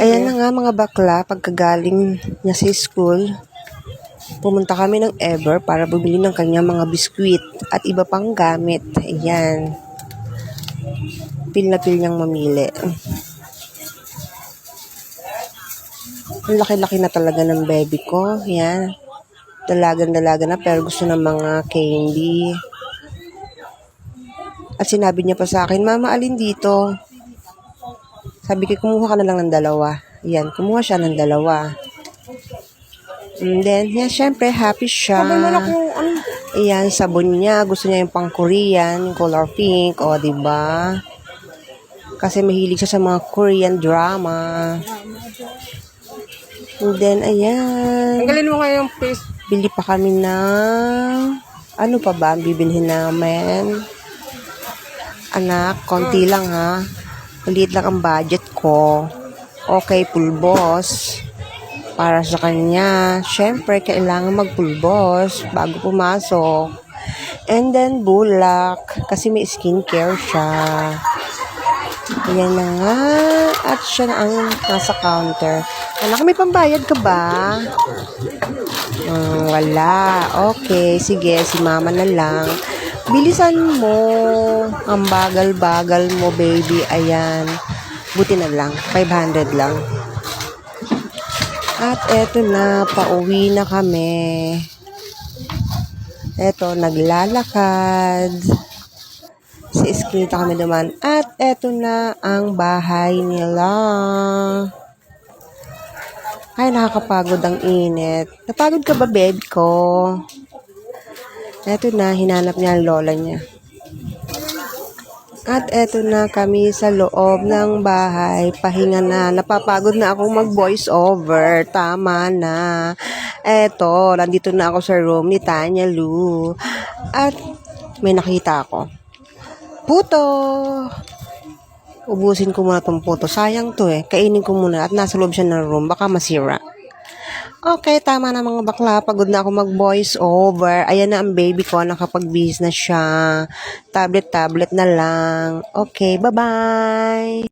Ayan na nga mga bakla, pagkagaling niya sa school, pumunta kami ng Ever para bumili ng kanyang mga biskwit at iba pang gamit. Ayan. Pil na pil niyang mamili. Ang laki-laki na talaga ng baby ko. Ayan. Dalagan-dalaga na pero gusto ng mga candy. At sinabi niya pa sa akin, Mama, alin dito? Sabi ko, kumuha ka na lang ng dalawa. Yan, kumuha siya ng dalawa. And then, yan, syempre, happy siya. Ayan, sabon niya. Gusto niya yung pang Korean, yung color pink. O, di ba? Kasi mahilig siya sa mga Korean drama. And then, ayan. Tanggalin mo nga yung face. Bili pa kami ng... Ano pa ba ang bibilhin namin? Anak, konti lang ha. Maliit lang ang budget ko. Okay, pulbos. Para sa kanya. Siyempre, kailangan magpulbos bago pumasok. And then, bulak. Kasi may skincare siya. Ayan na nga. At siya na ang nasa counter. Anak, may pambayad ka ba? Hmm, wala. Okay, sige, si mama na lang. Bilisan mo. Ang bagal-bagal mo, baby. Ayan. Buti na lang. 500 lang. At eto na, pauwi na kami. Eto, naglalakad. Sa eskinita kami naman. At eto na ang bahay nila. Ay, nakakapagod ang init. Napagod ka ba, bed ko? Eto na, hinanap niya ang lola niya. At eto na kami sa loob ng bahay. Pahinga na. Napapagod na akong mag-voice over. Tama na. Eto, nandito na ako sa room ni Tanya Lu. At may nakita ako. Puto! Ubusin ko muna tong puto. Sayang to eh. Kainin ko muna at nasa loob siya ng room. Baka masira. Okay, tama na mga bakla. Pagod na ako mag-voice over. Ayan na ang baby ko. Nakapag-bis na siya. Tablet-tablet na lang. Okay, bye-bye.